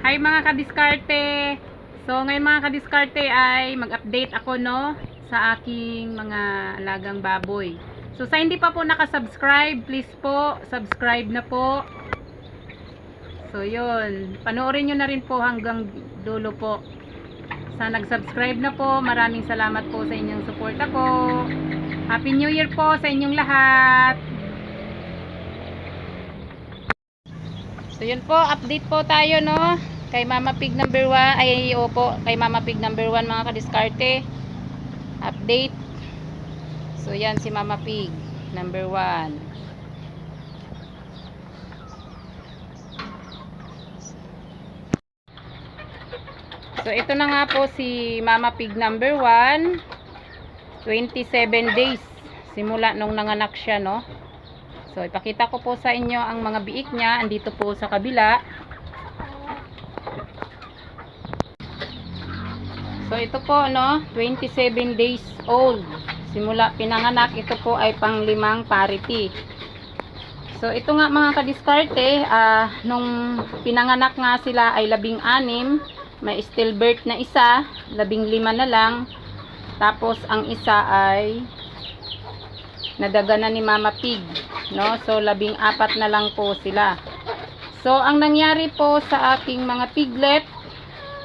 Hi mga kadiskarte! So ngayon mga kadiskarte ay mag-update ako no sa aking mga alagang baboy. So sa hindi pa po nakasubscribe, please po, subscribe na po. So yun, panoorin nyo na rin po hanggang dulo po. Sa nag-subscribe na po, maraming salamat po sa inyong suporta po. Happy New Year po sa inyong lahat! So yun po, update po tayo no. Kay Mama Pig number 1, ay opo, kay Mama Pig number 1 mga kadiskarte. Update. So yan si Mama Pig number 1. So ito na nga po si Mama Pig number 1. 27 days simula nung nanganak siya no. So, ipakita ko po sa inyo ang mga biik niya. Andito po sa kabila. So, ito po, no, 27 days old. Simula pinanganak, ito po ay panglimang parity. So, ito nga mga kadiskarte, ah, nung pinanganak nga sila ay labing anim. May stillbirth na isa, labing lima na lang. Tapos, ang isa ay nadaga na ni Mama Pig no? So, labing apat na lang po sila. So, ang nangyari po sa aking mga piglet,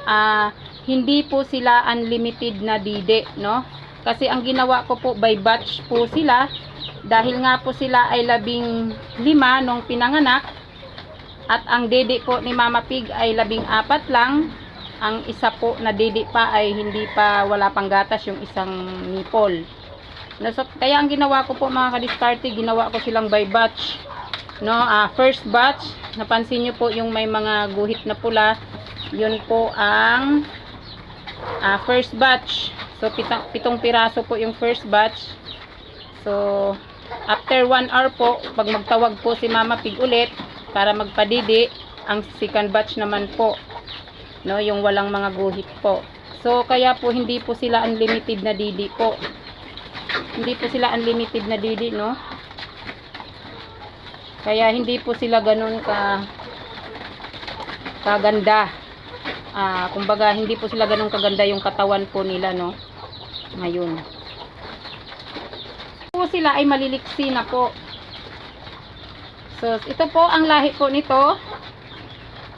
ah, hindi po sila unlimited na dide, no? Kasi ang ginawa ko po by batch po sila, dahil nga po sila ay labing lima nung pinanganak, at ang dede po ni Mama Pig ay labing apat lang, ang isa po na dede pa ay hindi pa wala pang gatas yung isang nipple. No, so, kaya ang ginawa ko po mga kadiskarte, ginawa ko silang by batch. No, ah, first batch, napansin niyo po yung may mga guhit na pula, yun po ang ah, first batch. So, pitong, pitong piraso po yung first batch. So, after 1 hour po, pag magtawag po si Mama Pig ulit, para magpadidi, ang second batch naman po. No, yung walang mga guhit po. So, kaya po hindi po sila unlimited na didi po hindi po sila unlimited na didi, no? Kaya hindi po sila ganun ka kaganda. Ah, kumbaga hindi po sila ganun kaganda yung katawan po nila, no? Ngayon. Po sila ay maliliksi na po. So, ito po ang lahi po nito.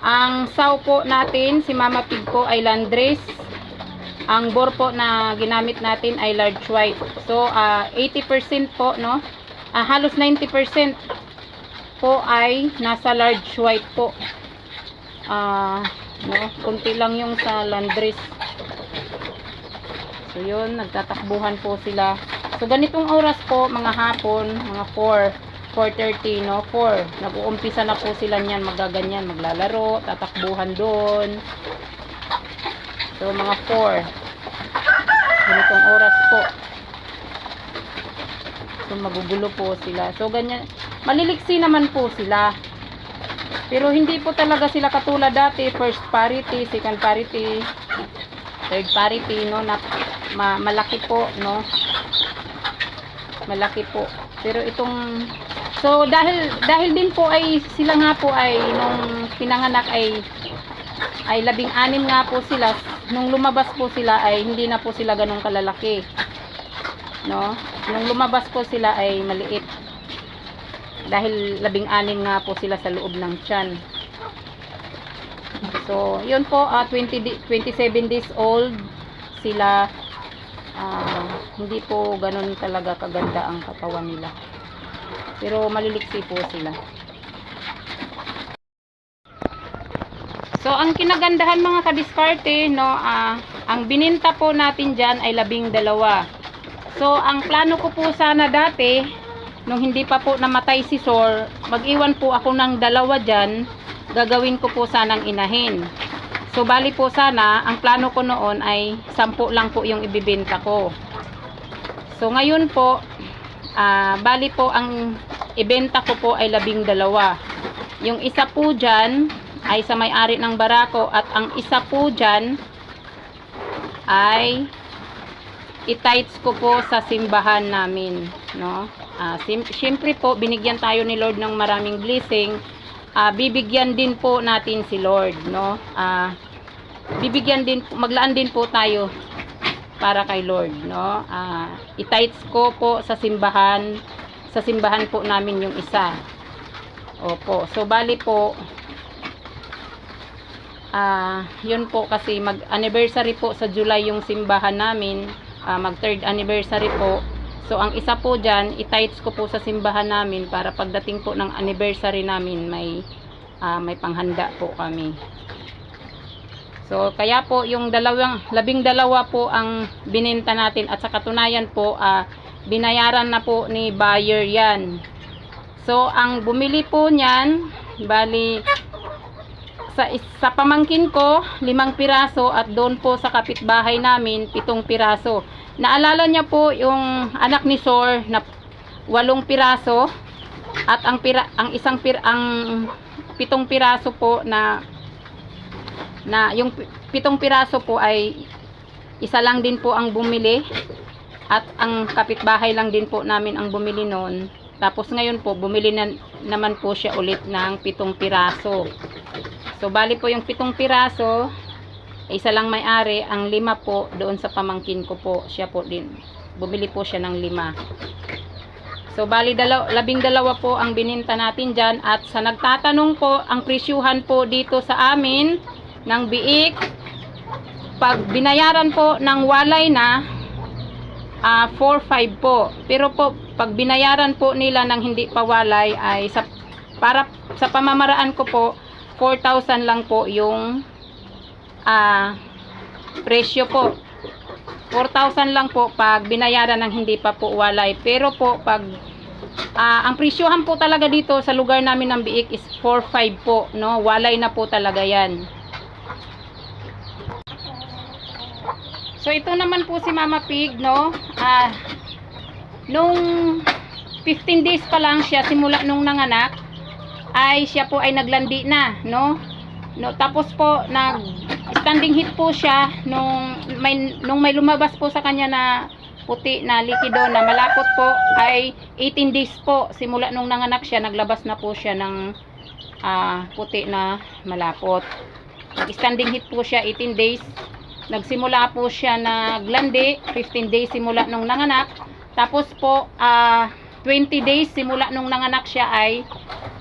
Ang saw po natin, si Mama Pig po ay Landrace. Ang bore po na ginamit natin ay large white. So, ah, 80% po, no? Ah, halos 90% po ay nasa large white po. Ah, no? Kunti lang yung sa Landris. So, yun. Nagtatakbuhan po sila. So, ganitong oras po, mga hapon, mga 4, 4.30, no? 4. Nag-uumpisa na po sila niyan, magaganyan, maglalaro, tatakbuhan doon. So, mga 4. Ganitong oras po. So, magugulo po sila. So, ganyan. Maliliksi naman po sila. Pero hindi po talaga sila katulad dati. First parity, second parity, third parity, no? Na, ma, malaki po, no? Malaki po. Pero itong So dahil dahil din po ay sila nga po ay nung pinanganak ay ay labing anim nga po sila nung lumabas po sila ay hindi na po sila ganun kalalaki no nung lumabas po sila ay maliit dahil labing anim nga po sila sa loob ng tiyan. So yun po ah, 20 di- 27 days old sila. Ah, hindi po ganun talaga kaganda ang katawan nila. Pero maliliksi po sila. So, ang kinagandahan mga kadiskarte, no, ah, ang bininta po natin dyan ay labing dalawa. So, ang plano ko po sana dati, nung hindi pa po namatay si Sor, mag-iwan po ako ng dalawa dyan, gagawin ko po sanang inahin. So, bali po sana, ang plano ko noon ay sampu lang po yung ibibenta ko. So, ngayon po, ah, bali po ang ibenta ko po ay labing dalawa. Yung isa po dyan, ay sa may-ari ng barako at ang isa po dyan ay itights ko po sa simbahan namin no Sim- syempre po binigyan tayo ni Lord ng maraming blessing ah, bibigyan din po natin si Lord, no? Ah, bibigyan din, maglaan din po tayo para kay Lord, no? Ah, itites ko po sa simbahan, sa simbahan po namin yung isa. Opo. So, bali po, ah, yun po kasi mag-anniversary po sa July yung simbahan namin, ah, mag-third anniversary po. So, ang isa po dyan, itites ko po sa simbahan namin para pagdating po ng anniversary namin, may, ah, may panghanda po kami. So, kaya po yung dalawang, labing dalawa po ang bininta natin at sa katunayan po, ah, binayaran na po ni buyer yan. So, ang bumili po niyan, bali, sa, sa pamangkin ko, limang piraso at doon po sa kapitbahay namin, pitong piraso. Naalala niya po yung anak ni Sor na walong piraso at ang pira, ang isang pir, ang pitong piraso po na na yung pi- pitong piraso po ay isa lang din po ang bumili at ang kapitbahay lang din po namin ang bumili noon. Tapos ngayon po bumili na naman po siya ulit ng pitong piraso. So bali po yung pitong piraso, isa lang may-ari, ang lima po doon sa pamangkin ko po, siya po din. Bumili po siya ng lima. So bali dalaw, labing dalawa po ang bininta natin dyan at sa nagtatanong po, ang presyuhan po dito sa amin ng biik, pag binayaran po ng walay na, ah 4-5 po. Pero po, pag binayaran po nila ng hindi pa walay ay sa, para sa pamamaraan ko po, 4,000 lang po yung ah presyo po. 4,000 lang po pag binayaran ng hindi pa po walay. Pero po pag ah, ang presyohan po talaga dito sa lugar namin ng Biik is 4,500 po, no? Walay na po talaga 'yan. So ito naman po si Mama Pig, no? Ah nung 15 days pa lang siya simula nung nanganak ay siya po ay naglandi na, no? No, tapos po nag standing heat po siya nung may nung may lumabas po sa kanya na puti na likido na malapot po ay 18 days po simula nung nanganak siya naglabas na po siya ng ah, puti na malapot. Nag standing heat po siya 18 days. Nagsimula po siya naglandi 15 days simula nung nanganak. Tapos po ah 20 days simula nung nanganak siya ay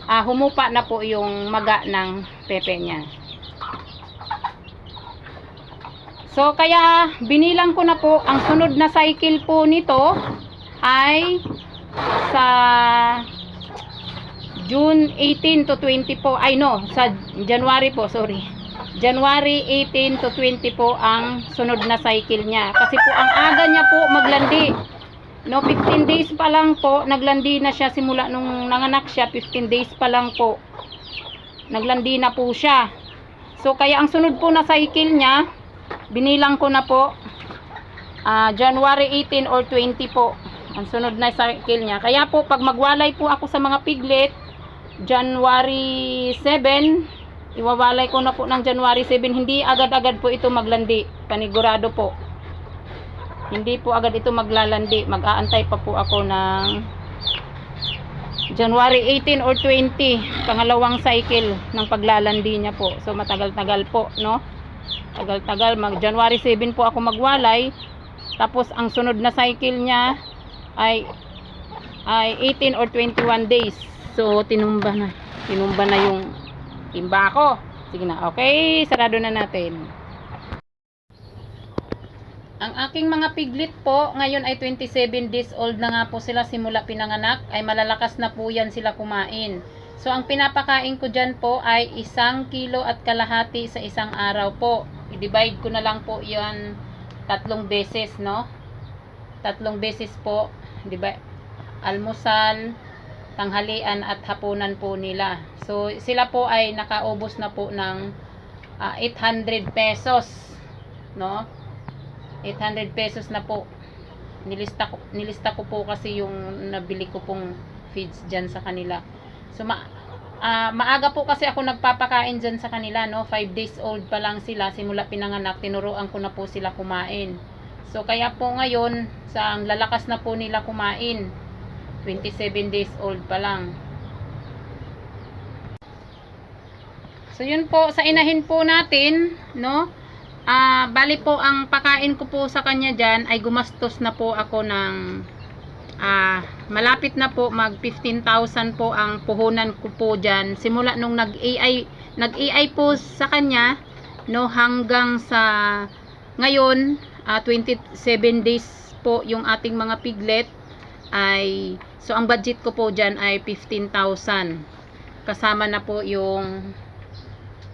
ah, humupa na po yung maga ng pepe niya. So, kaya binilang ko na po, ang sunod na cycle po nito ay sa June 18 to 20 po, ay no, sa January po, sorry. January 18 to 20 po ang sunod na cycle niya. Kasi po ang aga niya po maglandi. No, 15 days pa lang po, naglandi na siya simula nung nanganak siya, 15 days pa lang po. Naglandi na po siya. So, kaya ang sunod po na cycle niya, binilang ko na po, ah, January 18 or 20 po, ang sunod na cycle niya. Kaya po, pag magwalay po ako sa mga piglet, January 7, iwawalay ko na po ng January 7, hindi agad-agad po ito maglandi, panigurado po. Hindi po agad ito maglalandi. Mag-aantay pa po ako ng January 18 or 20. Pangalawang cycle ng paglalandi niya po. So matagal-tagal po, no? Tagal-tagal. Mag January 7 po ako magwalay. Tapos ang sunod na cycle niya ay ay 18 or 21 days. So tinumba na. Tinumba na yung timba ko. Sige na. Okay, sarado na natin. Ang aking mga piglet po, ngayon ay 27 days old na nga po sila simula pinanganak, ay malalakas na po yan sila kumain. So, ang pinapakain ko dyan po ay isang kilo at kalahati sa isang araw po. I-divide ko na lang po yan tatlong beses, no? Tatlong beses po, di ba? Almusal, tanghalian at hapunan po nila. So, sila po ay nakaubos na po ng ah, 800 pesos, no? 800 pesos na po. Nilista ko, nilista ko po kasi yung nabili ko pong feeds dyan sa kanila. So, ma ah, maaga po kasi ako nagpapakain dyan sa kanila, no? 5 days old pa lang sila, simula pinanganak, tinuruan ko na po sila kumain. So, kaya po ngayon, sa lalakas na po nila kumain, 27 days old pa lang. So yun po, sa inahin po natin, no? Ah, bali po ang pakain ko po sa kanya diyan ay gumastos na po ako ng ah, malapit na po mag 15,000 po ang puhunan ko po diyan simula nung nag-AI nag-AI po sa kanya no hanggang sa ngayon ah, 27 days po yung ating mga piglet ay so ang budget ko po diyan ay 15,000 kasama na po yung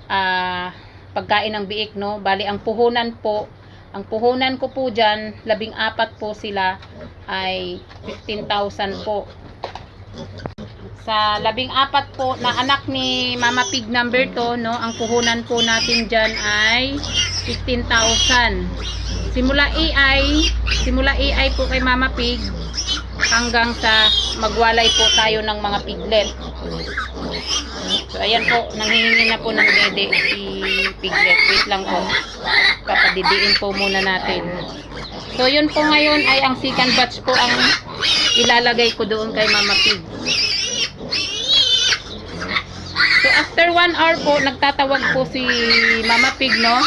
ah pagkain ng biik no? Bali ang puhunan po ang puhunan ko po dyan labing apat po sila ay 15,000 po. Sa labing apat po na anak ni Mama Pig number 2 no? Ang puhunan po natin dyan ay 15,000 simula AI simula AI po kay Mama Pig hanggang sa magwalay po tayo ng mga piglet. So, ayan po, nanghihingi na po ng dede. si Piglet. Wait lang po. Papadidiin po muna natin. So, yun po ngayon ay ang second batch po ang ilalagay ko doon kay Mama Pig. So, after one hour po, nagtatawag po si Mama Pig, no?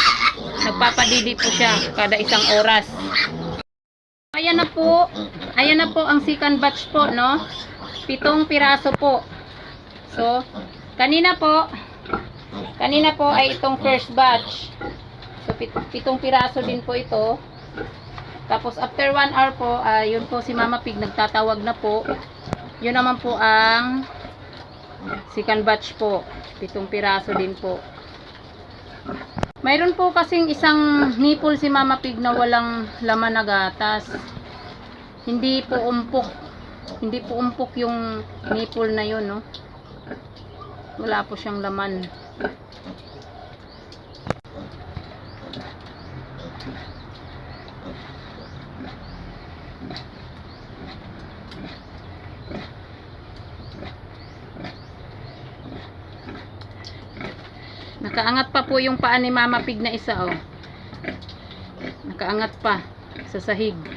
Nagpapadidi po siya kada isang oras. Ayan na po. Ayan na po ang second batch po, no? Pitong piraso po. So, kanina po, kanina po ay itong first batch. So, pit pitong piraso din po ito. Tapos, after one hour po, ah, yun po si Mama Pig nagtatawag na po. Yun naman po ang second batch po. Pitong piraso din po. Mayroon po kasing isang nipple si Mama Pig na walang laman na gatas. Hindi po umpok. Hindi po umpok yung nipple na yun, no? Wala po siyang laman. Nakaangat pa po yung paa ni Mama Pig na isa, oh. Nakaangat pa sa sahig.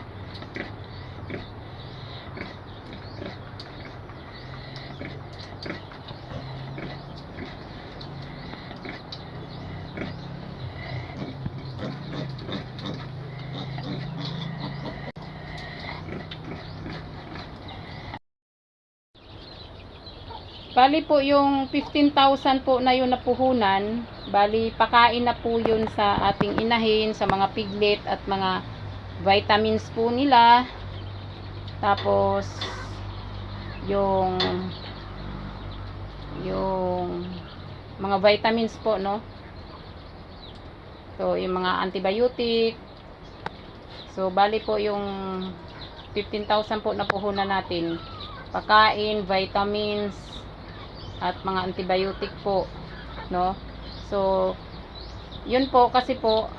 Bali po yung 15,000 po na yun na puhunan, bali pakain na po yun sa ating inahin, sa mga piglet at mga vitamins po nila. Tapos yung yung mga vitamins po, no? So, yung mga antibiotic. So, bali po yung 15,000 po na puhunan natin. Pakain, vitamins, at mga antibiotic po no? So yun po kasi po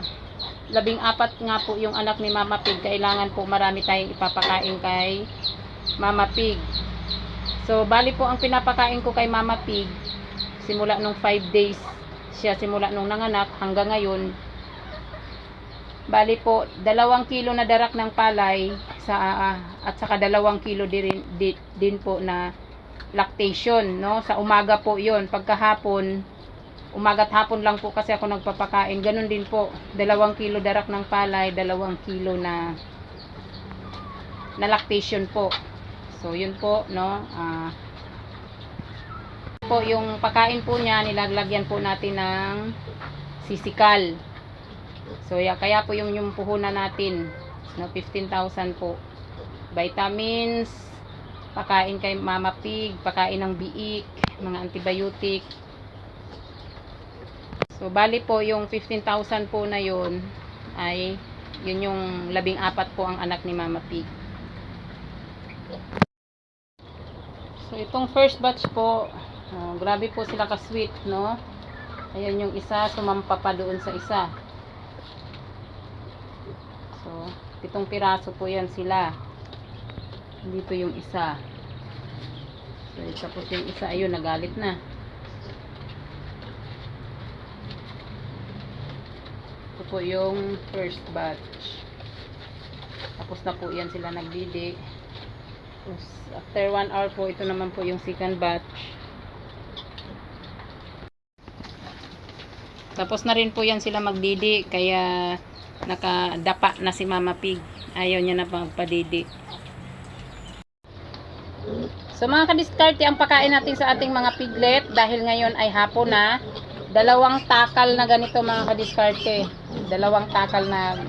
labing apat nga po yung anak ni Mama Pig. Kailangan po marami tayong ipapakain kay Mama Pig. So bali po ang pinapakain ko kay Mama Pig simula nung 5 days siya simula nung nanganak hanggang ngayon bali po dalawang kilo na darak ng palay sa ah, at saka dalawang kilo din, din, din po na lactation, no? Sa umaga po 'yon. Pagkahapon, umaga at hapon lang po kasi ako nagpapakain. Ganun din po. Dalawang kilo darak ng palay, dalawang kilo na na lactation po. So, yun po, no? Ah, po yung pakain po niya, nilaglagyan po natin ng sisikal. So, ya, kaya po yung yung puhunan natin, no, 15,000 po. Vitamins, pakain kay Mama Pig, pakain ng biik, mga antibiotic. So, bali po yung 15,000 po na yun ay yun yung labing apat po ang anak ni Mama Pig. So, itong first batch po, oh, grabe po sila ka-sweet, no? Ayan yung isa, sumampa pa doon sa isa. So, pitong piraso po yan sila dito yung isa so tapos yung isa ayun nagalit na ito po yung first batch tapos na po yan sila nagdidi tapos after 1 hour po ito naman po yung second batch Tapos na rin po yan sila magdidi. Kaya nakadapa na si Mama Pig. Ayaw niya na magpadidi. So mga kadiskarte, ang pagkain natin sa ating mga piglet dahil ngayon ay hapon na. Dalawang takal na ganito mga kadiskarte. Dalawang takal na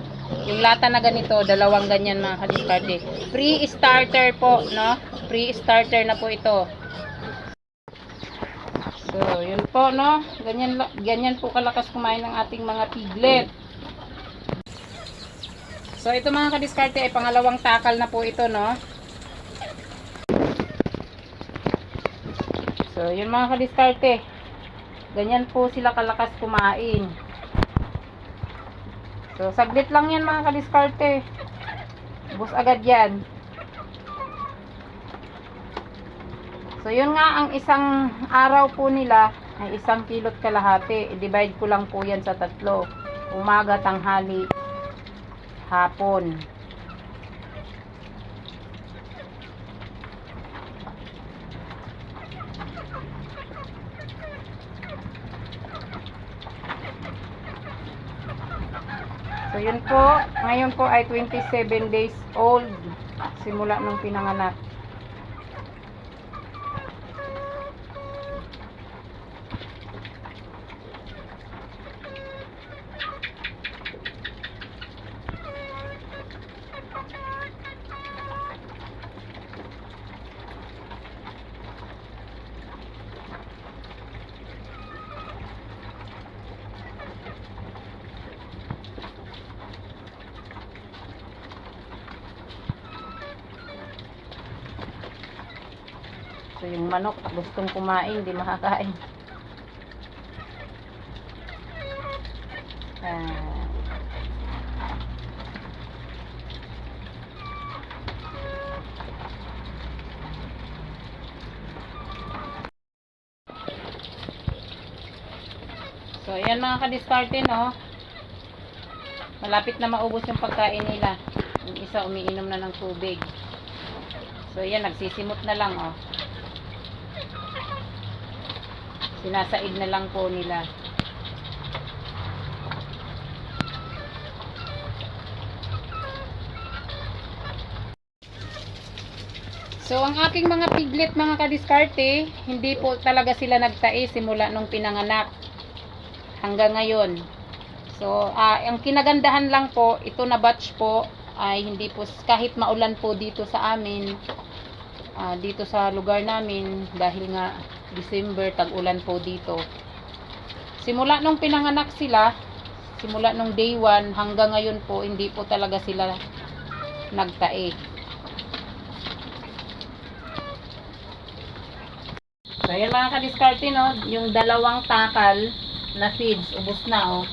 yung lata na ganito, dalawang ganyan mga kadiskarte. Pre-starter po, no? Pre-starter na po ito. So, yun po, no? Ganyan, ganyan po kalakas kumain ng ating mga piglet. So, ito mga kadiskarte ay pangalawang takal na po ito, no? So, yun mga kadiskarte. Ganyan po sila kalakas kumain. So, saglit lang yan mga kadiskarte. Bus agad yan. So, yun nga ang isang araw po nila ay isang kilot kalahati. I-divide ko lang po yan sa tatlo. Umaga, tanghali, hapon. So yun po, ngayon po ay 27 days old simula nung pinanganak. So yung manok gustong kumain, di makakain. Ah. So, ayan mga kadiskarte, no? Malapit na maubos yung pagkain nila. Yung isa umiinom na ng tubig. So, ayan, nagsisimot na lang, oh. Sinasaid na lang po nila. So, ang aking mga piglet, mga kadiskarte, hindi po talaga sila nagtae simula nung pinanganak hanggang ngayon. So, ah, ang kinagandahan lang po, ito na batch po, ay hindi po, kahit maulan po dito sa amin, ah, dito sa lugar namin, dahil nga December, tag-ulan po dito. Simula nung pinanganak sila, simula nung day 1 hanggang ngayon po, hindi po talaga sila nagtae. So, yan mga kadiskarte, no? Yung dalawang takal na seeds, ubos na, oh.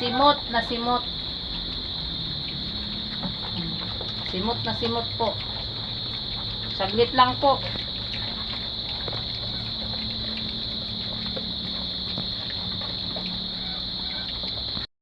Simot na simot. Simot na simot po. Saglit lang po.